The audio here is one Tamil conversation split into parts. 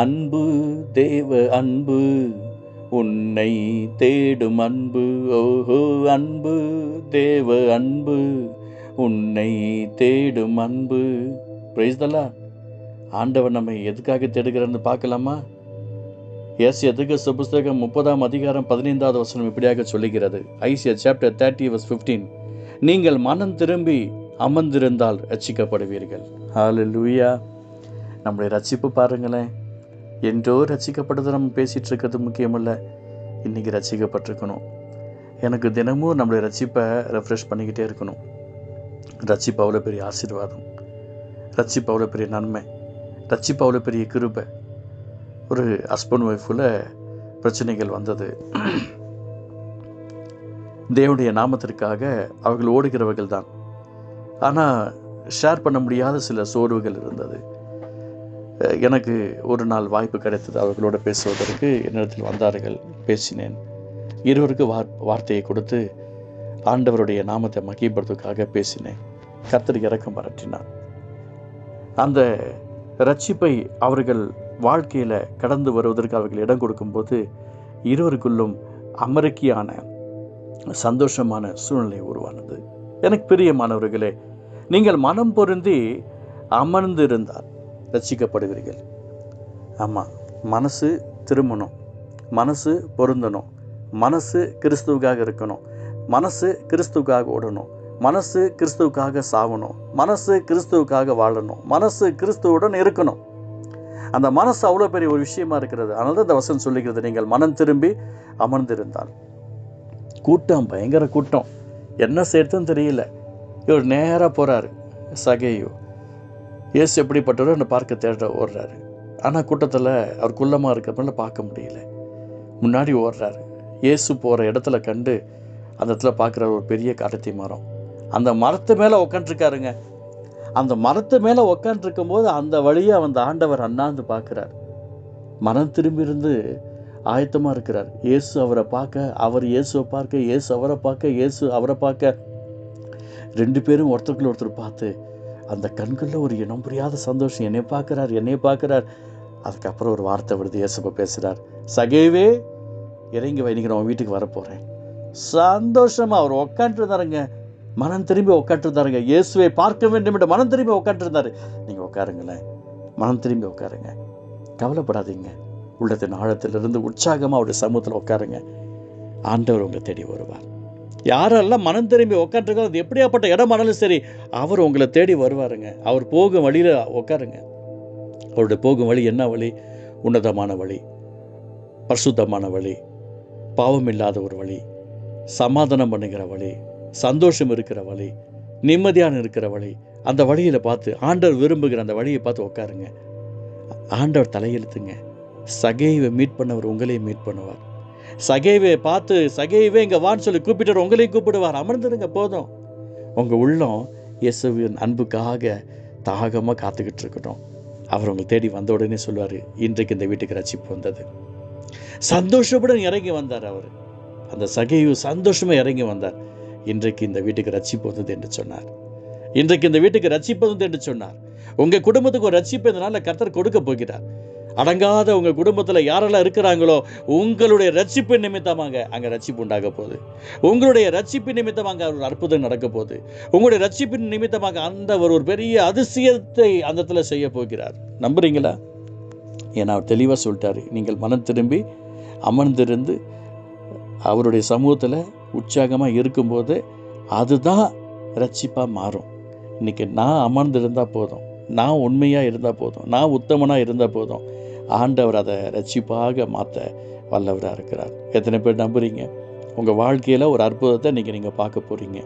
அன்பு தேவ அன்பு உன்னை தேடும் அன்பு ஓஹோ அன்பு தேவ அன்பு உன்னை தேடும் அன்பு. பிரைஸ்தலா ஆண்டவர் நம்மை எதுக்காக தேடுகிறான்னு பார்க்கலாமா? எஸ் எதுக்கு புஸ்தகம் முப்பதாம் அதிகாரம் பதினைந்தாவது வசனம் இப்படியாக சொல்லுகிறது. Isaiah chapter thirty verse fifteen நீங்கள் மனம் திரும்பி அமர்ந்திருந்தால் ரட்சிக்கப்படுவீர்கள். ஹalleluya நம்முடைய ரட்சிப்பு பாருங்களேன். என்றோ ரட்சிக்கப்படுறது நம்ம பேசிகிட்டு இருக்கிறது முக்கியமில்ல. இன்றைக்கி ரசிக்கப்பட்டிருக்கணும். எனக்கு தினமும் நம்மளை ரட்சிப்பை ரெஃப்ரெஷ் பண்ணிக்கிட்டே இருக்கணும். ரட்சிப்பு அவ்வளோ பெரிய ஆசீர்வாதம். ரசிப்பு அவ்வளோ பெரிய நன்மை. ரசிப்பு அவ்வளோ பெரிய கிருபை. ஒரு ஹஸ்பண்ட் ஒய்ஃபில் பிரச்சனைகள் வந்தது. தேவனுடைய நாமத்திற்காக அவர்கள் ஓடுகிறவர்கள் தான் ஆனால் ஷேர் பண்ண முடியாத சில சோர்வுகள் இருந்தது. எனக்கு ஒரு நாள் வாய்ப்பு கிடைத்தது. அவர்களோட பேசுவதற்கு என்னிடத்தில் வந்தார்கள். பேசினேன். இருவருக்கு வார் வார்த்தையை கொடுத்து ஆண்டவருடைய நாமத்தை மகிழ்படுத்துவதற்காக பேசினேன். கத்தர் இறக்கம் பாராட்டினார். அந்த ரட்சிப்பை அவர்கள் வாழ்க்கையில் கடந்து வருவதற்கு அவர்கள் இடம் கொடுக்கும்போது இருவருக்குள்ளும் அமெரிக்கையான சந்தோஷமான சூழ்நிலை உருவானது. எனக்கு பிரியமானவர்களே நீங்கள் மனம் பொருந்தி அமர்ந்திருந்தார் ரட்சிக்கப்படுவீர்கள் ஆமாம் மனசு திரும்பணும். மனசு பொருந்தணும். மனசு கிறிஸ்துவுக்காக இருக்கணும். மனசு கிறிஸ்துவுக்காக ஓடணும். மனசு கிறிஸ்துவுக்காக சாகணும். மனசு கிறிஸ்துவுக்காக வாழணும். மனசு கிறிஸ்துவுடன் இருக்கணும். அந்த மனசு அவ்வளோ பெரிய ஒரு விஷயமா இருக்கிறது. அதனால தான் இந்த வசனம் சொல்லுகிறது நீங்கள் மனம் திரும்பி அமர்ந்திருந்தால். கூட்டம் பயங்கர கூட்டம். என்ன சேர்த்துன்னு தெரியல. இவர் நேராக போகிறாரு சகையோ. இயேசு எப்படிப்பட்டவரோ அந்த பார்க்க தேட ஓடுறாரு. ஆனால் கூட்டத்தில் அவர் குள்ளமாக இருக்கிறப்பல பார்க்க முடியல. முன்னாடி ஓடுறாரு. இயேசு போகிற இடத்துல கண்டு அந்த இடத்துல பார்க்குற ஒரு பெரிய காட்டத்தி மரம். அந்த மரத்து மேலே உக்காண்ட்ருக்காருங்க அந்த மரத்து மேலே உக்காண்ட்ருக்கும் போது அந்த வழியாக அந்த ஆண்டவர் அண்ணாந்து பார்க்குறார். மனம் திரும்பி இருந்து ஆயத்தமாக இருக்கிறார். இயேசு அவரை பார்க்க அவர் இயேசுவை பார்க்க இயேசு அவரை பார்க்க இயேசு அவரை பார்க்க. ரெண்டு பேரும் ஒருத்தருக்குள்ள ஒருத்தர் பார்த்து அந்த கண்களில் ஒரு இனம் புரியாத சந்தோஷம். என்னை பார்க்குறார் என்னை பார்க்குறார். அதுக்கப்புறம் ஒரு வார்த்தை விடுது இயேசுப்ப பேசுகிறார் சகேவே இறங்கி வை நான் வீட்டுக்கு வரப்போகிறேன் சந்தோஷமா அவர் உக்காண்டிருந்தாருங்க. மனம் திரும்பி உட்காந்துருந்தாருங்க இயேசுவை பார்க்க வேண்டும் என்று மனம் திரும்பி உட்காந்துருந்தாரு நீங்கள் உட்காருங்களேன் மனம் திரும்பி உட்காருங்க கவலைப்படாதீங்க. உள்ளத்தின் ஆழத்திலிருந்து உற்சாகமாக அவருடைய சமூகத்தில் உட்காருங்க ஆண்டவர் உங்களை தேடி வருவார். யாரெல்லாம் மனம் திரும்பி உட்காந்துருக்கோ அது எப்படியாப்பட்ட இடமானாலும் சரி அவர் உங்களை தேடி வருவாருங்க. அவர் போகும் வழியில் உட்காருங்க அவருடைய போகும் வழி என்ன வழி? உன்னதமான வழி. பரிசுத்தமான வழி. பாவம் இல்லாத ஒரு வழி. சமாதானம் பண்ணுகிற வழி. சந்தோஷம் இருக்கிற வழி. நிம்மதியான இருக்கிற வழி. அந்த வழியில் பார்த்து ஆண்டவர் விரும்புகிற அந்த வழியை பார்த்து உட்காருங்க ஆண்டவர் தலையெழுத்துங்க. சகைவை மீட் பண்ணவர் உங்களையும் மீட் பண்ணுவார் சகைவே பார்த்து சகைவே இங்கே வான்னு சொல்லி கூப்பிட்டு உங்களையும் கூப்பிடுவார். அமர்ந்துருங்க போதும். உங்கள் உள்ளம் இயேசுவின் அன்புக்காக தாகமாக காத்துக்கிட்டு இருக்கட்டும். அவர் உங்களை தேடி வந்த உடனே சொல்லுவார் இன்றைக்கு இந்த வீட்டுக்கு ரசிப்பு வந்தது. சந்தோஷப்படன் இறங்கி வந்தார் அவர். அந்த சகைவு சந்தோஷமாக இறங்கி வந்தார். இன்றைக்கு இந்த வீட்டுக்கு ரசிப்பு வந்தது என்று சொன்னார். இன்றைக்கு இந்த வீட்டுக்கு ரசிப்பு வந்தது என்று சொன்னார். உங்கள் குடும்பத்துக்கு ஒரு ரசிப்பு இதனால் கர்த்தர் கொடுக்க போகிறார். அடங்காத உங்கள் குடும்பத்தில் யாரெல்லாம் இருக்கிறாங்களோ உங்களுடைய ரட்சிப்பு நிமித்தமாக அங்கே ரட்சிப்பு உண்டாக போகுது. உங்களுடைய ரட்சிப்பு நிமித்தமாக ஒரு அற்புதம் நடக்க போகுது. உங்களுடைய ரட்சிப்பின் நிமித்தமாக அந்த ஒரு ஒரு பெரிய அதிசயத்தை அந்த இடத்துல செய்ய போகிறார். நம்புறீங்களா? ஏன்னா அவர் தெளிவாக சொல்லிட்டாரு. நீங்கள் மனம் திரும்பி அமர்ந்திருந்து அவருடைய சமூகத்தில் உற்சாகமாக இருக்கும்போது அதுதான் ரட்சிப்பாக மாறும். இன்றைக்கி நான் அமர்ந்திருந்தால் போதும். நான் உண்மையாக இருந்தால் போதும். நான் உத்தமனாக இருந்தால் போதும். ஆண்டவர் அதை ரட்சிப்பாக மாற்ற வல்லவராக இருக்கிறார். எத்தனை பேர் நம்புறீங்க? உங்கள் வாழ்க்கையில் ஒரு அற்புதத்தை இன்றைக்கி நீங்கள் பார்க்க போகிறீங்க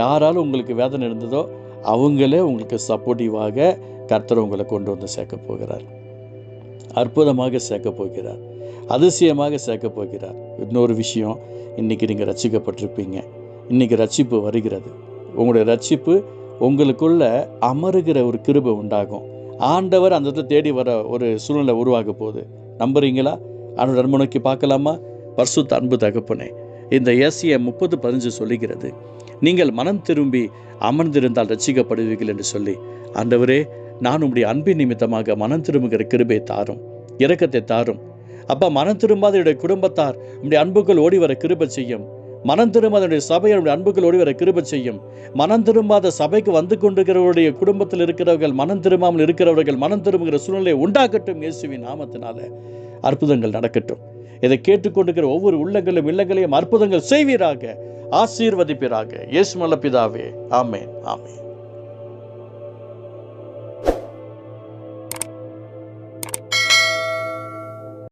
யாராலும் உங்களுக்கு வேதனை இருந்ததோ அவங்களே உங்களுக்கு சப்போர்ட்டிவாக கர்த்தர் உங்களை கொண்டு வந்து சேர்க்க போகிறார். அற்புதமாக சேர்க்க போகிறார். அதிசயமாக சேர்க்க போகிறார். இன்னொரு விஷயம் இன்றைக்கி நீங்கள் ரசிக்கப்பட்டிருப்பீங்க. இன்றைக்கி ரட்சிப்பு வருகிறது. உங்களுடைய ரட்சிப்பு உங்களுக்குள்ள அமருகிற ஒரு கிருபை உண்டாகும். ஆண்டவர் அந்த இடத்துல தேடி வர ஒரு சூழ்நிலை உருவாக போகுது. நம்புறீங்களா? அவனோட நன்மனுக்கு பார்க்கலாமா? பர்சுத்த அன்பு தகப்பனே இந்த ஏசிய முப்பது பதினஞ்சு சொல்லுகிறது. நீங்கள் மனம் திரும்பி அமர்ந்திருந்தால் ரட்சிக்கப்படுவீர்கள் என்று சொல்லி ஆண்டவரே நான் உங்களுடைய அன்பின் நிமித்தமாக மனம் திரும்புகிற கிருபை தாரும் இரக்கத்தை தாரும். அப்பா மனம் திரும்பாத என்னுடைய குடும்பத்தார் உடைய அன்புக்குள் ஓடி வர கிருபை செய்யும். மனம் திரும்ப அதனுடைய சபை என்னுடைய அன்புக்குள் வர கிருப செய்யும். மனம் திரும்பாத சபைக்கு வந்து கொண்டிருக்கிறவருடைய குடும்பத்தில் இருக்கிறவர்கள் மனம் திரும்பாமல் இருக்கிறவர்கள் மனம் திரும்புகிற சூழ்நிலையை உண்டாக்கட்டும் இயேசுவின் நாமத்தினால. அற்புதங்கள் நடக்கட்டும். இதை கேட்டுக்கொண்டிருக்கிற ஒவ்வொரு உள்ளங்களும் இல்லங்களையும் அற்புதங்கள் செய்வீராக ஆசீர்வதிப்பீராக. இயேசு மல்ல பிதாவே. ஆமேன் ஆமேன்.